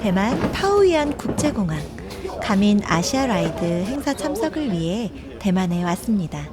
대만 타오이안 국제공항 가민 아시아 라이드 행사 참석을 위해 대만에 왔습니다.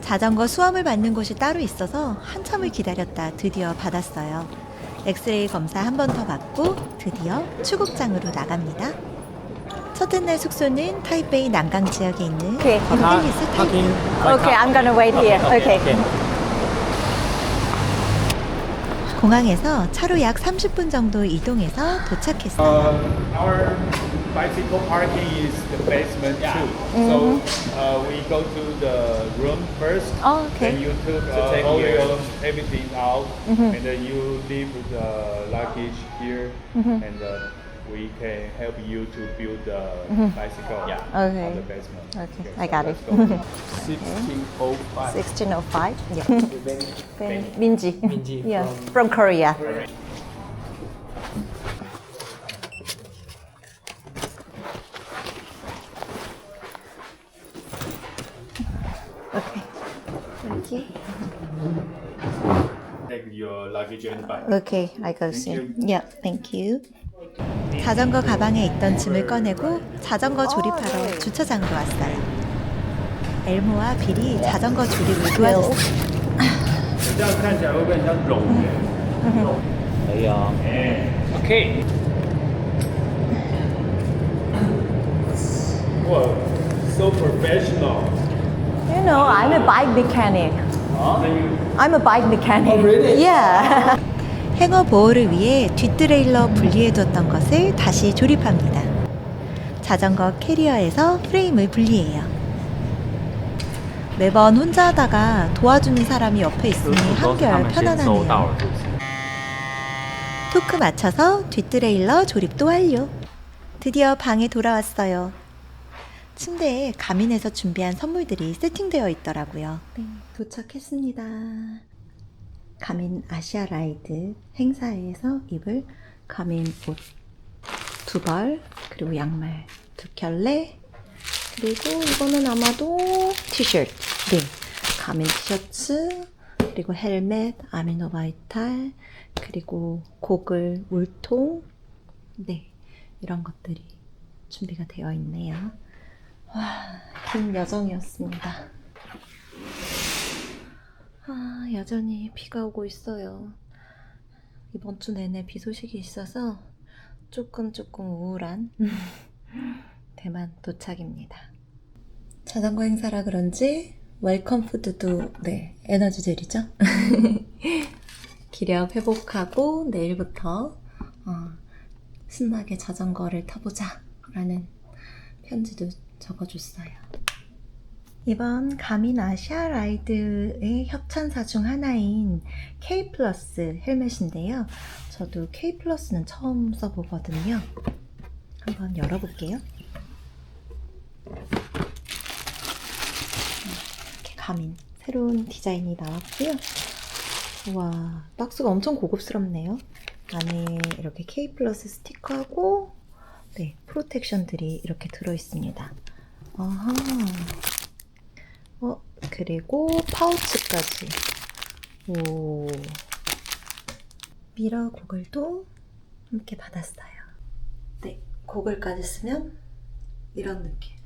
자전거 수험을 받는 곳이 따로 있어서 한참을 기다렸다 드디어 받았어요. 엑스레이 검사 한 번 더 받고 드디어 출국장으로 나갑니다. 첫째 날 숙소는 타이베이 난강 지역에 있는 오케이. 앨리스 타이베이. Okay, I'm gonna wait here. Okay. 공항에서 차로 약 30분 정도 이동해서 도착했어요. Uh, our bicycle parking is the basement too. So uh, we go to the room first. Oh, okay. Then you took uh, all your everything out, and then you leave the luggage here, and uh, we can help you to build the mm-hmm. bicycle Okay. on the basement. Okay, Okay, I so got it. let's go. 1605. 1605. Yeah. Ben Minji. Minji Yeah, from- from Korea. Okay. Thank you. Take your luggage and bike. Okay, I go soon. Yeah, thank you. 자전거 가방에 있던 짐을 꺼내고 자전거 어, 조립하러 네. 주차장으로 왔어요. 엘모와 빌이 자전거 조립을 도와줬어요. 这样看起来会不会很像龙耶？可以啊。哎，OK。哇，so professional。 You know, I'm a bike mechanic. Then you I'm a bike mechanic. Oh, really? Yeah. 행어 보호를 위해 뒷드레일러 분리해뒀던 것을 다시 조립합니다. 자전거 캐리어에서 프레임을 분리해요. 매번 혼자 하다가 도와주는 사람이 옆에 있으니 한결 편안하네요. 토크 맞춰서 뒷드레일러 조립도 완료. 드디어 방에 돌아왔어요. 침대에 가민에서 준비한 선물들이 세팅되어 있더라고요. 네, 도착했습니다. 가민 아시아 라이드 행사에서 입을 가민 옷 두 벌, 그리고 양말 두 켤레, 그리고 이거는 아마도 티셔츠. 네, 가민 티셔츠, 그리고 헬멧, 아미노 바이탈, 그리고 고글, 물통, 네, 이런 것들이 준비가 되어 있네요. 와, 긴 여정이었습니다. 아, 여전히 비가 오고 있어요. 이번 주 내내 비 소식이 있어서 조금 조금 우울한 대만 도착입니다. 자전거 행사라 그런지 웰컴 푸드도 네 에너지 젤이죠. 기력 회복하고 내일부터 어, 신나게 자전거를 타보자 라는 편지도 적어줬어요. 이번 가민 아시아 라이드의 협찬사 중 하나인 K 플러스 헬멧인데요. 저도 K 플러스는 처음 써보거든요. 한번 열어볼게요. 이렇게 가민 새로운 디자인이 나왔고요. 와 박스가 엄청 고급스럽네요. 안에 이렇게 K 플러스 스티커하고 네 프로텍션들이 이렇게 들어 있습니다. 아하. 어 그리고 파우치까지. 오. 미러 고글도 함께 받았어요. 네 고글까지 쓰면 이런 느낌.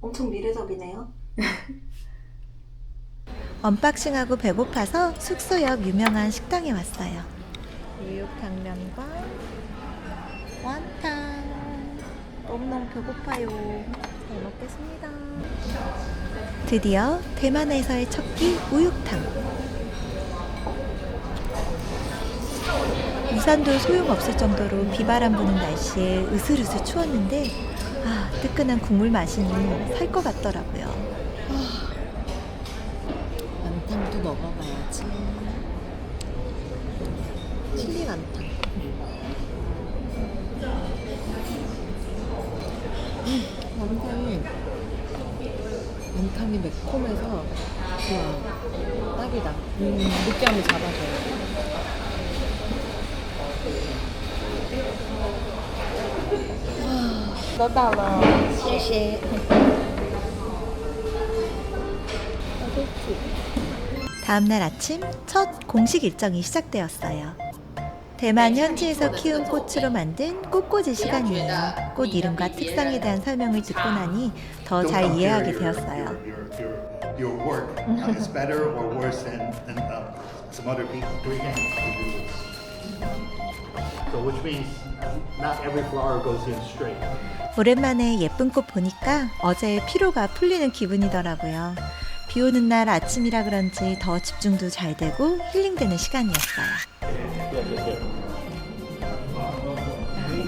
엄청 미래적이네요. 언박싱하고 배고파서 숙소 옆 유명한 식당에 왔어요. 우육탕면과 완탕. 너무너무 배고파요. 잘 먹겠습니다. 드디어 대만에서의 첫 끼 우육탕. 우산도 소용없을 정도로 비바람 부는 날씨에 으슬으슬 추웠는데 아 뜨끈한 국물 맛이니 살 것 같더라고요. 완탕이 완탕이 매콤해서 와 딱이다. 음, 느끼함을 잡아줘요. 다음날 아침 첫 공식 일정이 시작되었어요. 대만 현지에서 키운 꽃으로 만든 꽃꽂이 시간이에요. 꽃 이름과 특성에 대한 설명을 듣고 나니 더 잘 이해하게 되었어요. Uh, uh. 오랜만에 예쁜 꽃 보니까 어제의 피로가 풀리는 기분이더라고요. 비 오는 날 아침이라 그런지 더 집중도 잘 되고 힐링되는 시간이었어요.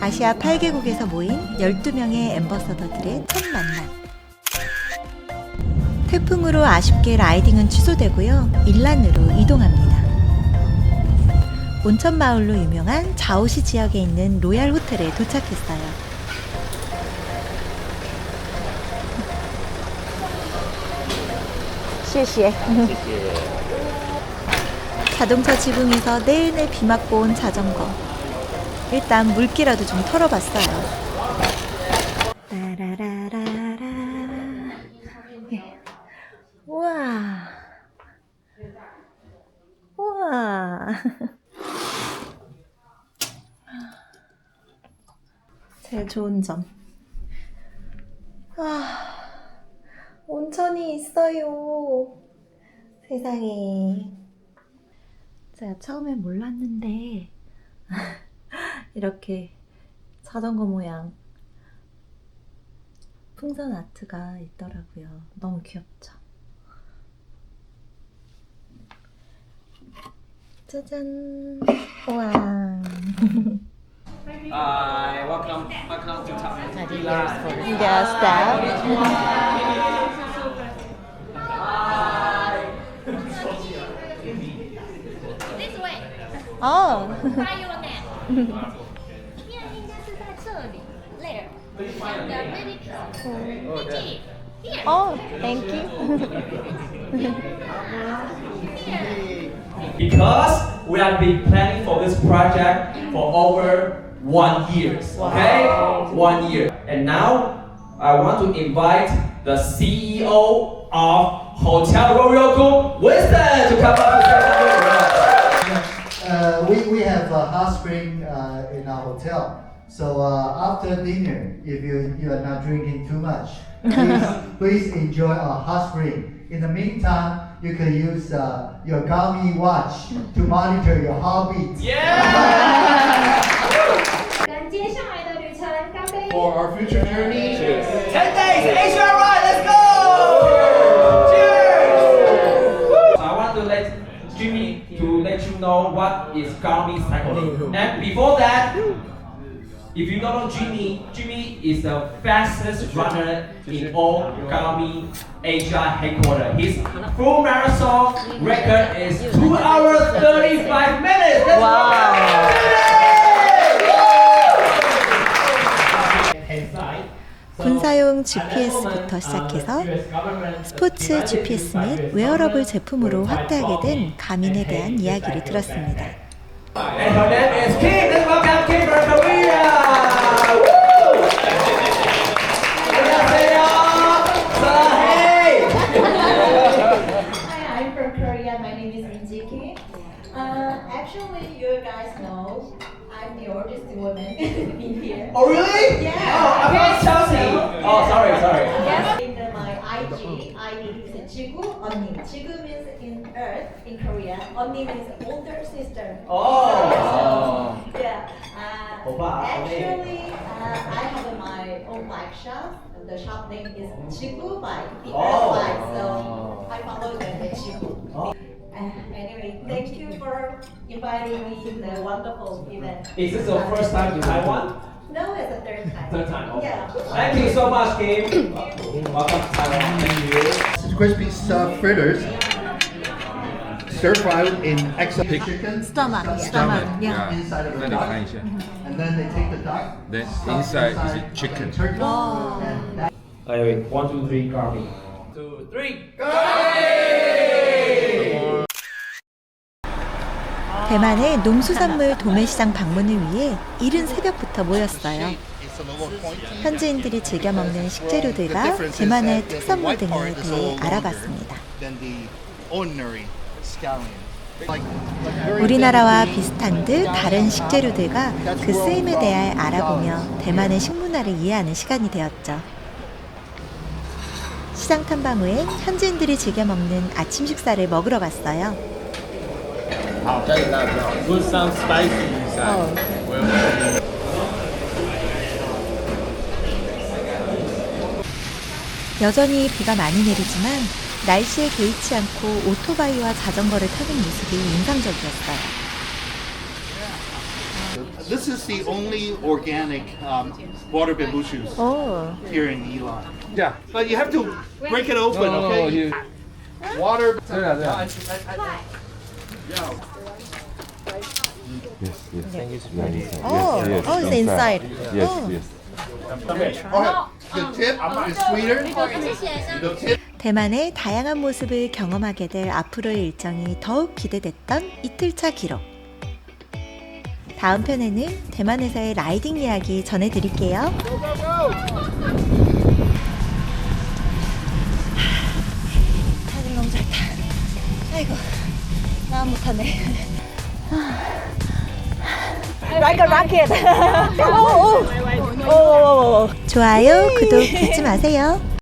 아시아 8개국에서 모인 12명의 엠버서더들의 첫 만남. 태풍으로 아쉽게 라이딩은 취소되고요. 일란으로 이동합니다. 온천 마을로 유명한 자오시 지역에 있는 로얄 호텔에 도착했어요. 시시해. 자동차 지붕에서 내내 비 맞고 온 자전거. 일단 물기라도 좀 털어봤어요. 따라라라라. 예. 우와. 우와. 제일 좋은 점. 아, 온천이 있어요. 세상에. 제가 처음엔 몰랐는데 이렇게 자전거 모양 풍선 아트가 있더라고요. 너무 귀엽죠? 짜잔! 우와! Hi, welcome, welcome to Thailand. Yes, that. This way, 哦 try your name. And the very cool. Mickey, here. 哦，Thank you。because we have been planning for this project for over one years. Okay, one year, and now I want to invite the CEO of Hotel Royal Group, Winston, to come up to say to us. Uh, we, we have a hot spring uh, in our hotel. So uh, after dinner, if you, you are not drinking too much, please, please enjoy a hot spring. In the meantime, you can use uh, your gummy watch to monitor your heartbeat. Yeah! For our future journey, 10 days, HRI, let's go! Cheers! I want to let Jimmy to let you know what is gummy cycling. Oh, and before that, if you don't know Jimmy, Jimmy is the fastest runner in all Garmin Asia headquarters. His full marathon record is 2 hours 35 minutes. Let's 군사용 GPS부터 시작해서 스포츠 GPS 및 웨어러블 제품으로 확대하게 된 가민에 대한 이야기를 들었습니다. ID is Jigu Onnim. Jigu means in Earth in Korea. Onnim means older sister. Oh. So, yeah. Uh, actually, uh, I have my own bike shop. The shop name is Jigu Bike, the Oh. Earth Bike. So I follow them the Jigu. Oh. Uh, anyway, thank you for inviting me to the wonderful event. Is this your first time to Taiwan? No, it's the third time. Third time. Okay. Yeah. Thank you so much, Kim. Welcome to Taiwan. Thank you crispy stuffed fritters stir fried in extra Pig. chicken. Stomach, stomach, stomach, yeah. Inside of the then they take the duck. Then inside is a chicken. turkey. Oh. And that- one, two, three, copy. Two, three. 대만의 농수산물 도매시장 방문을 위해 이른 새벽부터 모였어요. 현지인들이 즐겨 먹는 식재료들과 대만의 특산물 등에 대해 알아봤습니다. 우리나라와 비슷한 듯 다른 식재료들과 그 쓰임에 대해 알아보며 대만의 식문화를 이해하는 시간이 되었죠. 시장 탐방 후엔 현지인들이 즐겨 먹는 아침 식사를 먹으러 갔어요. Put some spicy inside. 여전히 비가 많이 내리지만 날씨에 개의치 않고 오토바이와 자전거를 타는 모습이 인상적이었어요. This is the only organic um, water bamboo shoes Oh. here in Elon. Yeah, but you have to break it open, okay? Water. Oh, oh, it's inside. oh. Oh, the tip is sweeter. The tip. 대만의 다양한 모습을 경험하게 될 앞으로의 일정이 더욱 기대됐던 이틀차 기록. 다음 편에는 대만에서의 라이딩 이야기 전해드릴게요. 다들 너무 잘 타. 아이고, 나 못하네. Like a rocket. 오, 오, 오, 오, 오. 좋아요, 구독 잊지 마세요.